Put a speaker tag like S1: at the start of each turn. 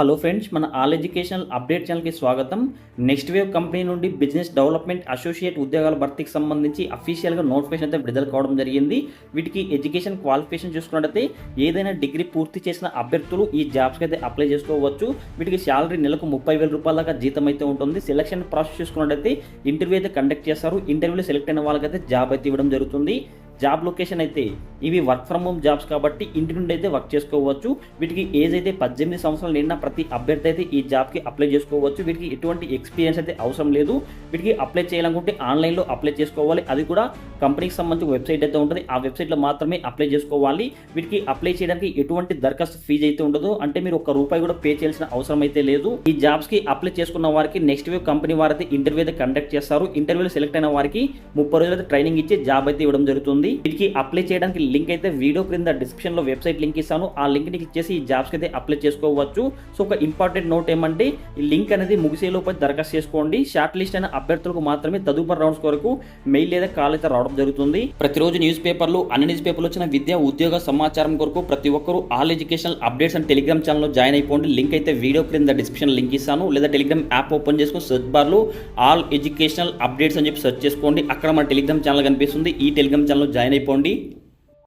S1: Hello friends మన all educational update ఛానల్కి స్వాగతం. నెక్స్ట్ వేవ్ కంపెనీ నుండి బిజినెస్ డెవలప్మెంట్ అసోసియేట్ ఉద్యోగాల భర్తీకి సంబంధించి అఫీషియల్గా నోటిఫికేషన్ అయితే విడుదల కావడం జరిగింది. వీటికి ఎడ్యుకేషన్ క్వాలిఫికేషన్ చూసుకున్నట్టయితే ఏదైనా డిగ్రీ పూర్తి చేసిన అభ్యర్థులు ఈ జాబ్స్కి అయితే అప్లై చేసుకోవచ్చు. వీటికి శాలరీ నెలకు ముప్పై వేల రూపాయల దాకా జీతం అయితే ఉంటుంది. సెలక్షన్ ప్రాసెస్ చూసుకున్నట్టయితే ఇంటర్వ్యూ అయితే కండక్ట్ చేస్తారు. ఇంటర్వ్యూలో సెలెక్ట్ అయిన వాళ్ళకైతే జాబ్ అయితే ఇవ్వడం జరుగుతుంది. జాబ్ లొకేషన్ అయితే ఇవి వర్క్ ఫ్రమ్ హోమ్ జాబ్స్ కాబట్టి ఇంటి నుండి అయితే వర్క్ చేసుకోవచ్చు. వీటికి ఏజ్ అయితే పద్దెనిమిది సంవత్సరాలు నిండిన ప్రతి అభ్యర్థి అయితే ఈ జాబ్కి అప్లై చేసుకోవచ్చు. వీటికి ఎటువంటి ఎక్స్పీరియన్స్ అయితే అవసరం లేదు. వీటికి అప్లై చేయాలనుకుంటే ఆన్లైన్లో అప్లై చేసుకోవాలి. అది కూడా కంపెనీకి సంబంధించి వెబ్సైట్ అయితే ఉంటుంది. ఆ వెబ్సైట్లో మాత్రమే అప్లై చేసుకోవాలి. వీటికి అప్లై చేయడానికి ఎటువంటి దరఖాస్తు ఫీజు అయితే ఉండదు. అంటే మీరు ఒక రూపాయి కూడా పే చేయాల్సిన అవసరం అయితే లేదు. ఈ జాబ్స్కి అప్లై చేసుకున్న వారికి నెక్స్ట్ వీక్ కంపెనీ వారైతే ఇంటర్వ్యూ అయితే కండక్ట్ చేస్తారు. ఇంటర్వ్యూలో సెలెక్ట్ అయిన వారికి ముప్పై రోజులు ట్రైనింగ్ ఇచ్చి జాబ్ అయితే ఇవ్వడం జరుగుతుంది. వీటికి అప్లై చేయడానికి లింక్ అయితే వీడియో క్రింద డిస్క్రిప్షన్లో వెబ్సైట్ లింక్ ఇస్తాను. ఆ లింక్ని క్లిక్ చేసి ఈ జాబ్స్ అయితే అప్లై చేసుకోవచ్చు. సో ఒక ఇంపార్టెంట్ నోట్ ఏమంటే ఈ లింక్ అనేది ముగిసేలోపు దరఖాస్తు చేసుకోండి. షార్ట్ లిస్ట్ అయిన అభ్యర్థులకు మాత్రమే తదుపరి రౌండ్స్ కొరకు మెయిల్ లేదా కాల్ అయితే రావడం జరుగుతుంది. ప్రతిరోజు న్యూస్ పేపర్లు అన్ని న్యూస్ పేపర్లు వచ్చిన విద్య ఉద్యోగ సమాచారం కొరకు ప్రతి ఒక్కరూ all educational updates and Telegram ఛానల్లో జాయిన్ అయిపోండి. లింక్ అయితే వీడియో క్రింద డిస్క్రిప్షన్ లింక్ ఇస్తాను. లేదా టెలిగ్రామ్ యాప్ ఓపెన్ చేసుకుని సెర్చ్ బార్లో ఆల్ ఎడ్యుకేషనల్ అప్డేట్స్ అని చెప్పి సెర్చ్ చేసుకోండి. అక్కడ మన టెలిగ్రామ్ ఛానల్ కనిపిస్తుంది. ఈ టెలిగ్రామ్ ఛానల్లో జాయిన్ అయిపోండి.